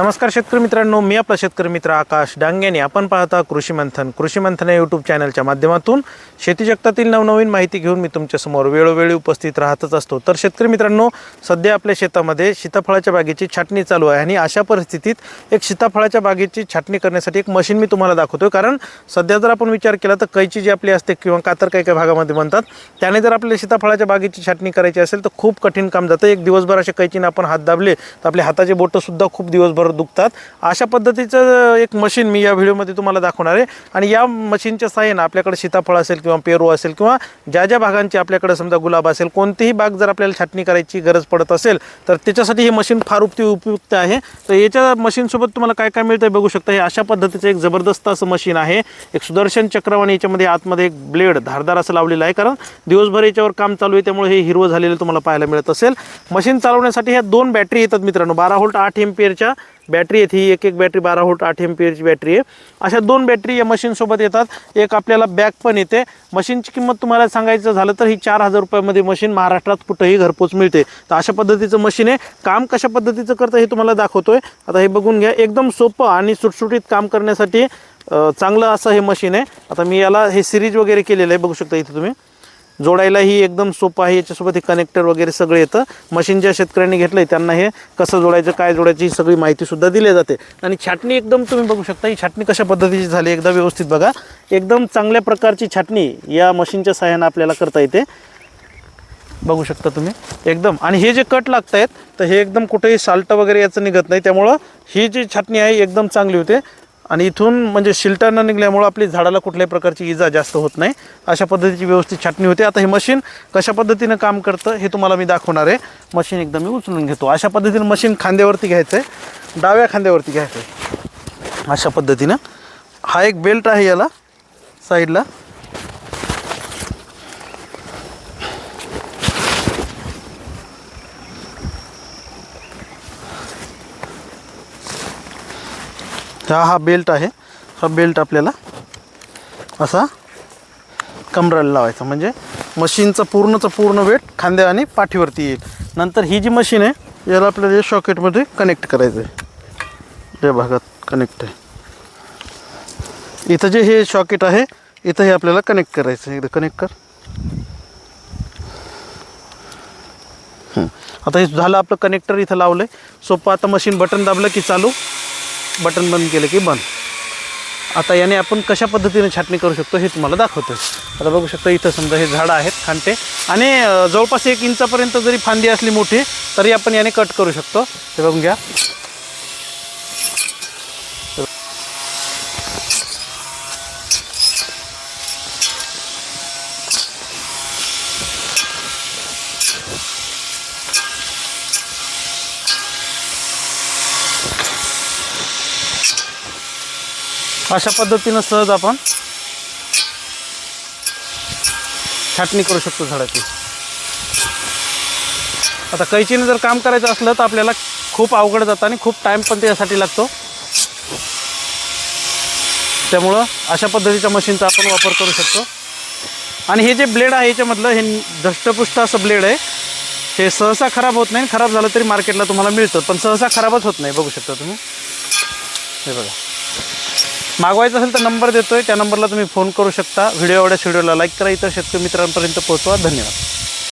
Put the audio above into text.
नमस्कार शेतकरी मित्रांनो मी आपला शेतकरी मित्र आकाश डांगेने आपण पाहता कृषी मंथन. कृषी मंथन या यूट्यूब चॅनलच्या माध्यमातून शेती जगतातील नवनवीन माहिती घेऊन मी तुमच्यासमोर वेळोवेळी उपस्थित राहतच असतो. तर शेतकरी मित्रांनो सध्या आपल्या शेतामध्ये सीताफळाच्या बागेची छाटणी चालू आहे आणि अशा परिस्थितीत एक सीताफळाच्या बागेची छाटणी करण्यासाठी एक मशीन मी तुम्हाला दाखवतोय. कारण सध्या जर आपण विचार केला तर कैची जी आपली असते किंवा कातर काही काही भागामध्ये म्हणतात त्याने जर आपल्याला सीताफळाच्या बागेची छाटणी करायची असेल तर खूप कठीण काम जातं. एक दिवसभर अशा कैचीने आपण हात दाबले तर आपल्या हाताचे बोटंसुद्धा खूप दिवसभर दुखतात. अशा पद्धतीचं एक मशीन मी या व्हिडिओमध्ये तुम्हाला दाखवणार आहे. आणि या मशीनच्या साह्यानं आपल्याकडे सीताफळ असेल किंवा पेरू असेल किंवा ज्या ज्या भागांची आपल्याकडे समजा गुलाब असेल कोणतीही बाग जर आपल्याला छाटणी करायची गरज पडत असेल तर त्याच्यासाठी हे मशीन फार उपती उपयुक्त आहे. तर याच्या मशीनसोबत तुम्हाला काय काय मिळतं बघू शकता. हे अशा पद्धतीचं एक जबरदस्त असं मशीन आहे. एक सुदर्शन चक्रवाणी याच्यामध्ये आतमध्ये एक ब्लेड धारदार असं लावलेलं आहे. कारण दिवसभर याच्यावर काम चालू आहे त्यामुळे हे हिरवं झालेलं तुम्हाला पाहायला मिळत असेल. मशीन चालवण्यासाठी ह्या दोन बॅटरी येतात मित्रांनो. बारा होल्ट आठ एमपीएरच्या बॅटरी आहेत ही एक एक बॅटरी बारा होल्ट आठ एमपीएरची बॅटरी आहे. अशा दोन बॅटरी या मशीनसोबत येतात. एक आपल्याला बॅग पण येते. मशीनची किंमत तुम्हाला सांगायचं झालं तर ही चार हजार रुपयामध्ये मशीन महाराष्ट्रात कुठंही घरपोच मिळते. तर अशा पद्धतीचं मशीन आहे. काम कशा पद्धतीचं करतं हे तुम्हाला दाखवतोय. आता हे बघून घ्या. एकदम सोपं आणि सुटसुटीत काम करण्यासाठी चांगलं असं हे मशीन आहे. आता मी याला हे सिरीज वगैरे केलेलं आहे. बघू शकता इथे तुम्ही. जोडायलाही एकदम सोपं आहे. याच्यासोबत हे कनेक्टर वगैरे सगळं येतं. मशीन ज्या शेतकऱ्यांनी घेतलं आहे त्यांना हे कसं जोडायचं काय जोडायची ही सगळी माहितीसुद्धा दिली जाते. आणि छाटणी एकदम तुम्ही बघू शकता ही छाटणी कशा पद्धतीची झाली एकदा व्यवस्थित बघा. एकदम चांगल्या प्रकारची छाटणी या मशीनच्या सहाय्यानं आपल्याला करता येते. बघू शकता तुम्ही. एकदम. आणि हे जे कट लागत आहेत तर हे एकदम कुठेही साल्ट वगैरे याचं निघत नाही. त्यामुळं ही जी छाटणी आहे एकदम चांगली होते. आणि इथून म्हणजे शिल्टर न निघल्यामुळं आपली झाडाला कुठल्याही प्रकारची इजा जास्त होत नाही. अशा पद्धतीची व्यवस्थित छाटणी होते. आता हे मशीन कशा पद्धतीनं काम करतं हे तुम्हाला मी दाखवणार आहे. मशीन एकदम मी उचलून घेतो. अशा पद्धतीनं मशीन खांद्यावरती घ्यायचं आहे. डाव्या खांद्यावरती घ्यायचं आहे. अशा पद्धतीनं. हा एक बेल्ट आहे याला साईडला. हा हा बेल्ट आहे. हा बेल्ट आपल्याला असा कमराला लावायचा. म्हणजे मशीनचा पूर्णचा पूर्ण वेट खांद्या आणि पाठीवरती येईल. नंतर ही जी मशीन आहे याला आपल्याला या शॉकेटमध्ये कनेक्ट करायचं आहे या भागात कनेक्ट आहे. इथं जे हे शॉकेट आहे इथं हे आपल्याला कनेक्ट करायचं आहे एकदा कनेक्ट कर. आता हे झालं आपलं कनेक्टर इथं लावलं आहे सोपं आता मशीन बटन दाबलं की चालू. बटन बंद केलं की बंद. आता याने आपण कशा पद्धतीने छाटणी करू शकतो हे तुम्हाला दाखवतो आता बघू शकता इथं समजा हे झाडं आहेत खांटे आणि जवळपास एक इंचापर्यंत जरी फांदी असली मोठी तरी आपण याने कट करू शकतो. हे बघून घ्या. अशा पद्धतीनं सहज आपण छाटणी करू शकतो झाडाची. आता कैचीने जर काम करायचं असलं तर आपल्याला खूप अवघड जातं आणि खूप टाईम पण त्यासाठी लागतो. त्यामुळं अशा पद्धतीच्या मशीनचा आपण वापर करू शकतो. आणि हे जे ब्लेड आहे याच्यामधलं हे धष्टपुष्ट असं ब्लेड आहे हे सहसा खराब होत नाही खराब झालं तरी मार्केटला तुम्हाला मिळतं पण सहसा खराबच होत नाही बघू शकता तुम्ही. हे बघा. मागवायचं असेल तर नंबर देतोय. त्या नंबरला तुम्ही फोन करू शकता. व्हिडिओ एवढ्या व्हिडिओला लाईक करा. इतर शेतकरी मित्रांपर्यंत पोहोचवा. धन्यवाद.